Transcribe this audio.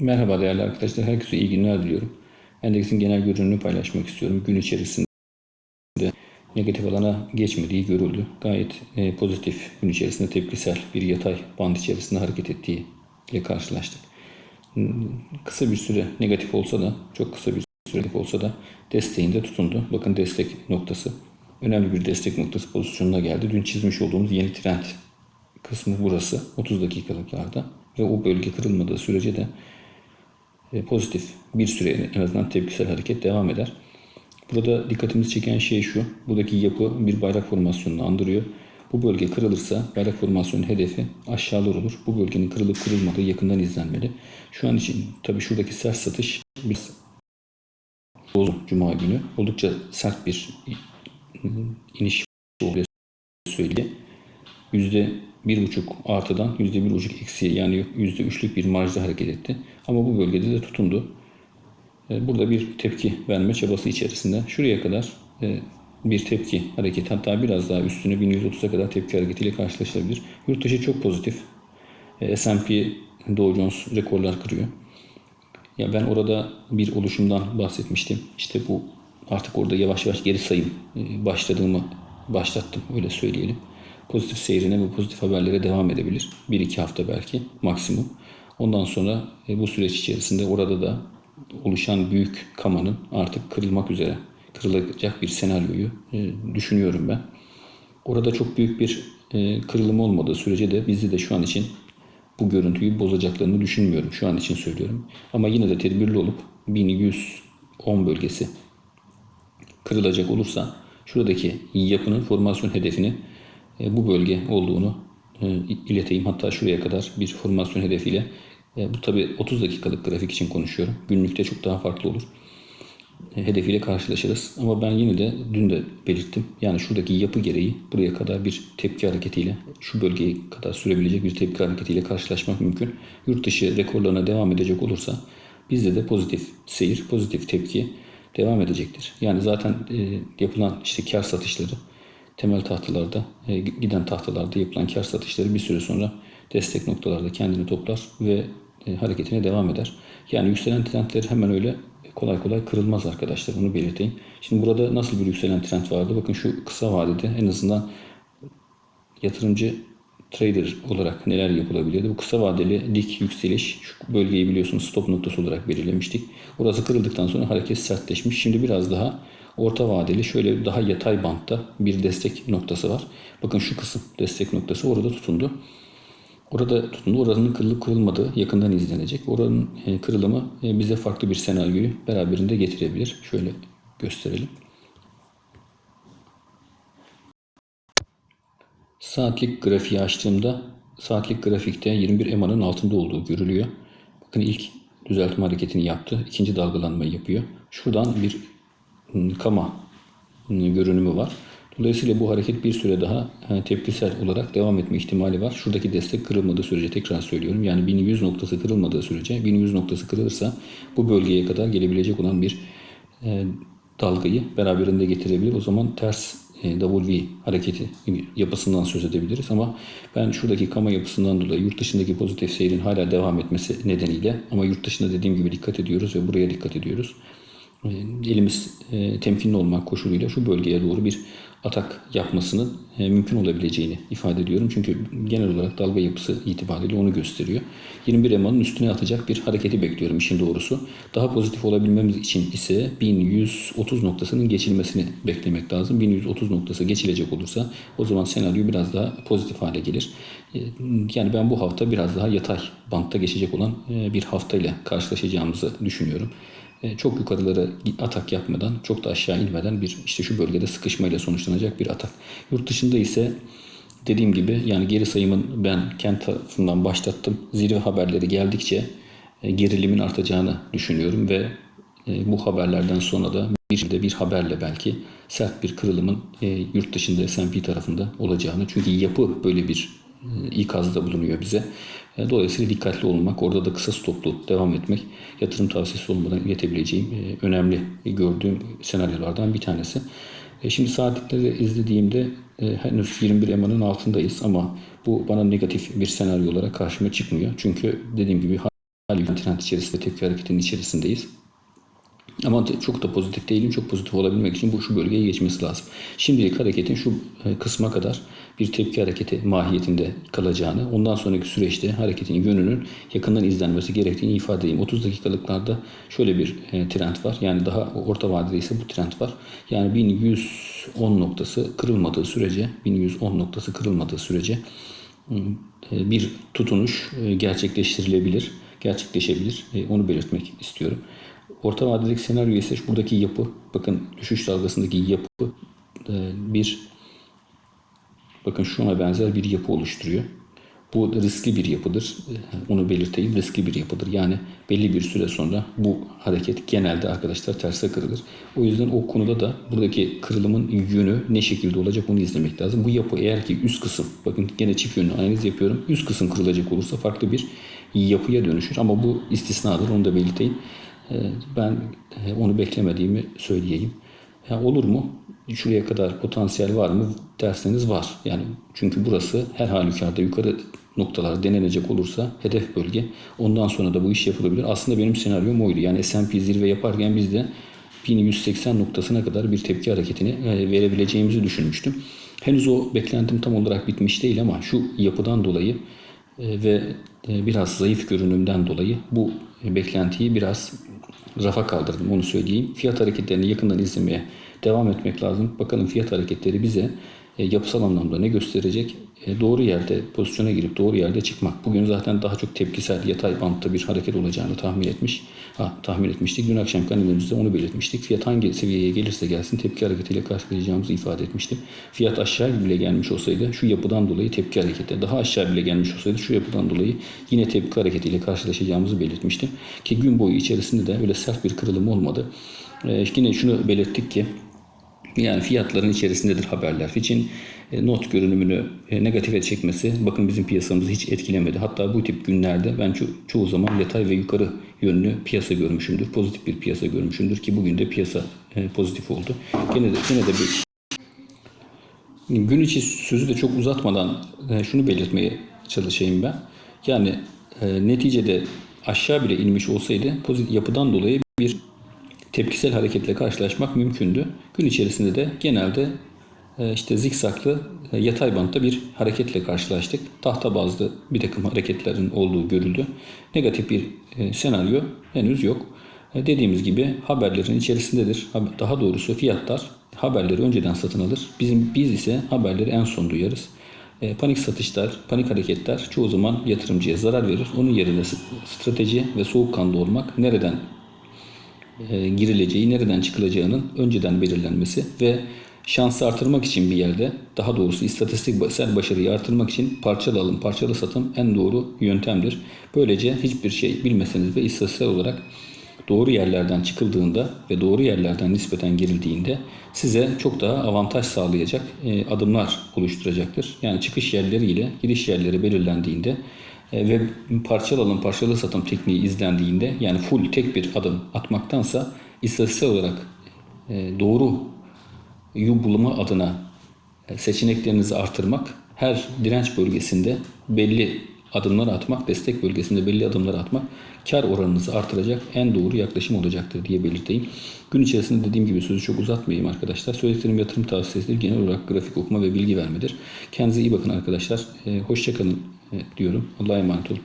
Merhaba değerli arkadaşlar. Herkese iyi günler diliyorum. Endeksin genel görünümünü paylaşmak istiyorum. Gün içerisinde negatif alana geçmediği görüldü. Gayet e, pozitif gün içerisinde tepkisel bir yatay band içerisinde hareket ettiği ile karşılaştık. Kısa bir süre negatif olsa da çok kısa bir süre negatif olsa da desteğinde tutundu. Bakın destek noktası. Önemli bir destek noktası pozisyonuna geldi. Dün çizmiş olduğumuz yeni trend kısmı burası. 30 dakikalıklarda. Ve o bölge kırılmadığı sürece de pozitif bir süre en azından tepkisel hareket devam eder. Burada dikkatimizi çeken şey şu. Buradaki yapı bir bayrak formasyonunu andırıyor. Bu bölge kırılırsa bayrak formasyonun hedefi aşağılar olur. Bu bölgenin kırılıp kırılmadığı yakından izlenmeli. Şu an için tabii şuradaki sert satış bir bozum cuma günü oldukça sert bir iniş oluyor söyleyeyim. Yüzde bir buçuk artıdan yüzde bir buçuk eksiye yani yüzde üçlük bir marjda hareket etti. Ama bu bölgede de tutundu. E, Burada bir tepki verme çabası içerisinde şuraya kadar e, bir tepki hareketi hatta biraz daha üstüne 1130'a kadar tepki hareketiyle karşılaşılabilir. Yurt dışı çok pozitif. E, S&P Dow Jones rekorlar kırıyor. Ya ben orada bir oluşumdan bahsetmiştim. İşte bu artık orada yavaş yavaş geri sayım başladığımı başlattım öyle söyleyelim. Pozitif seyrine ve pozitif haberlere devam edebilir. Bir iki hafta belki maksimum. Ondan sonra e, bu süreç içerisinde orada da oluşan büyük kamanın artık kırılmak üzere kırılacak bir senaryoyu e, düşünüyorum ben. Orada çok büyük bir e, kırılım olmadığı sürece de bizi de şu an için bu görüntüyü bozacaklarını düşünmüyorum. Şu an için söylüyorum. Ama yine de tedbirli olup 1110 bölgesi kırılacak olursa şuradaki yapının formasyon hedefini bu bölge olduğunu e, ileteyim. Hatta şuraya kadar bir formasyon hedefiyle e, bu tabi 30 dakikalık grafik için konuşuyorum. Günlükte çok daha farklı olur. E, hedefiyle karşılaşırız. Ama ben yine de dün de belirttim. Yani şuradaki yapı gereği buraya kadar bir tepki hareketiyle şu bölgeye kadar sürebilecek bir tepki hareketiyle karşılaşmak mümkün. Yurt dışı rekorlarına devam edecek olursa bizde de pozitif seyir, pozitif tepki devam edecektir. Yani zaten e, yapılan işte kar satışları temel tahtalarda, e, giden tahtalarda yapılan kar satışları bir süre sonra destek noktalarda kendini toplar ve e, hareketine devam eder. Yani yükselen trendler hemen öyle kolay kolay kırılmaz arkadaşlar onu belirteyim. Şimdi burada nasıl bir yükselen trend vardı? Bakın şu kısa vadede en azından yatırımcı trader olarak neler yapılabilirdi? Bu kısa vadeli dik yükseliş, şu bölgeyi biliyorsunuz stop noktası olarak belirlemiştik. Orası kırıldıktan sonra hareket sertleşmiş. Şimdi biraz daha orta vadeli şöyle daha yatay bantta bir destek noktası var. Bakın şu kısım destek noktası orada tutundu. Orada tutundu. Oranın kırılıp kırılmadığı yakından izlenecek. Oranın e, kırılımı e, bize farklı bir senaryoyu beraberinde getirebilir. Şöyle gösterelim. Saatlik grafiği açtığımda saatlik grafikte 21 EMA'nın altında olduğu görülüyor. Bakın ilk düzeltme hareketini yaptı. ikinci dalgalanmayı yapıyor. Şuradan bir kama görünümü var. Dolayısıyla bu hareket bir süre daha e, tepkisel olarak devam etme ihtimali var. Şuradaki destek kırılmadığı sürece tekrar söylüyorum. Yani 1100 noktası kırılmadığı sürece 1100 noktası kırılırsa bu bölgeye kadar gelebilecek olan bir e, dalgayı beraberinde getirebilir. O zaman ters e, W hareketi yapısından söz edebiliriz ama ben şuradaki kama yapısından dolayı yurt dışındaki pozitif seyrin hala devam etmesi nedeniyle ama yurt dışında dediğim gibi dikkat ediyoruz ve buraya dikkat ediyoruz. E, elimiz e, temkinli olmak koşuluyla şu bölgeye doğru bir atak yapmasının e, mümkün olabileceğini ifade ediyorum. Çünkü genel olarak dalga yapısı itibariyle onu gösteriyor. 21 EMA'nın üstüne atacak bir hareketi bekliyorum işin doğrusu. Daha pozitif olabilmemiz için ise 1130 noktasının geçilmesini beklemek lazım. 1130 noktası geçilecek olursa o zaman senaryo biraz daha pozitif hale gelir. Yani ben bu hafta biraz daha yatay bantta geçecek olan bir haftayla karşılaşacağımızı düşünüyorum. E, çok yukarılara atak yapmadan, çok da aşağı inmeden bir işte şu bölgede sıkışmayla sonuçlanacak bir atak. Yurt dışında ise dediğim gibi yani geri sayımın ben kent tarafından başlattım. Zirve haberleri geldikçe e, gerilimin artacağını düşünüyorum ve e, bu haberlerden sonra da bir de bir haberle belki sert bir kırılımın yurt dışında S&P tarafında olacağını çünkü yapı böyle bir ikazda bulunuyor bize. E, dolayısıyla dikkatli olmak, orada da kısa stoplu devam etmek yatırım tavsiyesi olmadan iletebileceğim e, önemli gördüğüm senaryolardan bir tanesi. E, şimdi saatlikleri izlediğimde henüz 21 EMA'nın altındayız ama bu bana negatif bir senaryo olarak karşıma çıkmıyor. Çünkü dediğim gibi trend içerisinde tepki hareketinin içerisindeyiz. Ama çok da pozitif değilim. Çok pozitif olabilmek için bu şu bölgeye geçmesi lazım. Şimdilik hareketin şu e, kısma kadar bir tepki hareketi mahiyetinde kalacağını, ondan sonraki süreçte hareketin yönünün yakından izlenmesi gerektiğini ifade edeyim. 30 dakikalıklarda şöyle bir e, trend var. Yani daha orta vadede ise bu trend var. Yani 1110 noktası kırılmadığı sürece, 1110 noktası kırılmadığı sürece e, bir tutunuş gerçekleştirilebilir, gerçekleşebilir. Onu belirtmek istiyorum. Orta vadedeki senaryo ise buradaki yapı, bakın düşüş dalgasındaki yapı e, bir bakın şuna benzer bir yapı oluşturuyor. Bu riskli bir yapıdır. Onu belirteyim. Riskli bir yapıdır. Yani belli bir süre sonra bu hareket genelde arkadaşlar terse kırılır. O yüzden o konuda da buradaki kırılımın yönü ne şekilde olacak onu izlemek lazım. Bu yapı eğer ki üst kısım, bakın gene çift yönlü analiz yapıyorum. Üst kısım kırılacak olursa farklı bir yapıya dönüşür. Ama bu istisnadır. Onu da belirteyim. E, Ben e, onu beklemediğimi söyleyeyim. Ya olur mu? Şuraya kadar potansiyel var mı derseniz var. Yani çünkü burası her halükarda yukarı noktalar denenecek olursa hedef bölge. Ondan sonra da bu iş yapılabilir. Aslında benim senaryom oydu. Yani S&P zirve yaparken biz de 1180 noktasına kadar bir tepki hareketini e, verebileceğimizi düşünmüştüm. Henüz o beklentim tam olarak bitmiş değil ama şu yapıdan dolayı e, ve biraz zayıf görünümden dolayı bu beklentiyi biraz rafa kaldırdım onu söyleyeyim. Fiyat hareketlerini yakından izlemeye devam etmek lazım. Bakalım fiyat hareketleri bize yapısal anlamda ne gösterecek? E, doğru yerde pozisyona girip doğru yerde çıkmak. Bugün zaten daha çok tepkisel yatay bantta bir hareket olacağını tahmin etmiş. Ha, tahmin etmiştik. Dün akşam analizimizde onu belirtmiştik. Fiyat hangi seviyeye gelirse gelsin tepki hareketiyle karşılayacağımızı ifade etmiştim. Fiyat aşağı bile gelmiş olsaydı şu yapıdan dolayı tepki hareketi, daha aşağı bile gelmiş olsaydı şu yapıdan dolayı yine tepki hareketiyle karşılaşacağımızı belirtmiştim. Ki gün boyu içerisinde de öyle sert bir kırılım olmadı. E, yine şunu belirttik ki yani fiyatların içerisindedir haberler. Fitch'in e, not görünümünü e, negatife çekmesi bakın bizim piyasamızı hiç etkilemedi. Hatta bu tip günlerde ben ço- çoğu zaman yatay ve yukarı yönlü piyasa görmüşümdür. Pozitif bir piyasa görmüşümdür ki bugün de piyasa e, pozitif oldu. Gene de, gene de bir gün içi sözü de çok uzatmadan e, şunu belirtmeye çalışayım ben. Yani e, neticede aşağı bile inmiş olsaydı pozitif yapıdan dolayı bir tepkisel hareketle karşılaşmak mümkündü. Gün içerisinde de genelde e, işte zikzaklı e, yatay bantta bir hareketle karşılaştık. Tahta bazlı bir takım hareketlerin olduğu görüldü. Negatif bir e, senaryo henüz yok. Dediğimiz gibi haberlerin içerisindedir. Daha doğrusu fiyatlar haberleri önceden satın alır. Bizim biz ise haberleri en son duyarız. Panik satışlar, panik hareketler çoğu zaman yatırımcıya zarar verir. Onun yerine strateji ve soğukkanlı olmak nereden e, girileceği, nereden çıkılacağının önceden belirlenmesi ve şansı artırmak için bir yerde, daha doğrusu istatistiksel başarıyı artırmak için parçalı alım, parçalı satım en doğru yöntemdir. Böylece hiçbir şey bilmeseniz de istatistiksel olarak doğru yerlerden çıkıldığında ve doğru yerlerden nispeten girildiğinde size çok daha avantaj sağlayacak e, adımlar oluşturacaktır. Yani çıkış yerleriyle giriş yerleri belirlendiğinde ve parçalı alım parçalı satım tekniği izlendiğinde yani full tek bir adım atmaktansa istatistiksel olarak e, doğru yu bulma adına e, seçeneklerinizi artırmak, her direnç bölgesinde belli adımlar atmak, destek bölgesinde belli adımlar atmak kar oranınızı artıracak en doğru yaklaşım olacaktır diye belirteyim. Gün içerisinde dediğim gibi sözü çok uzatmayayım arkadaşlar. Söylediklerim yatırım tavsiyesidir. Genel olarak grafik okuma ve bilgi vermedir. Kendinize iyi bakın arkadaşlar. E, Hoşçakalın diyorum. Allah'a emanet olun.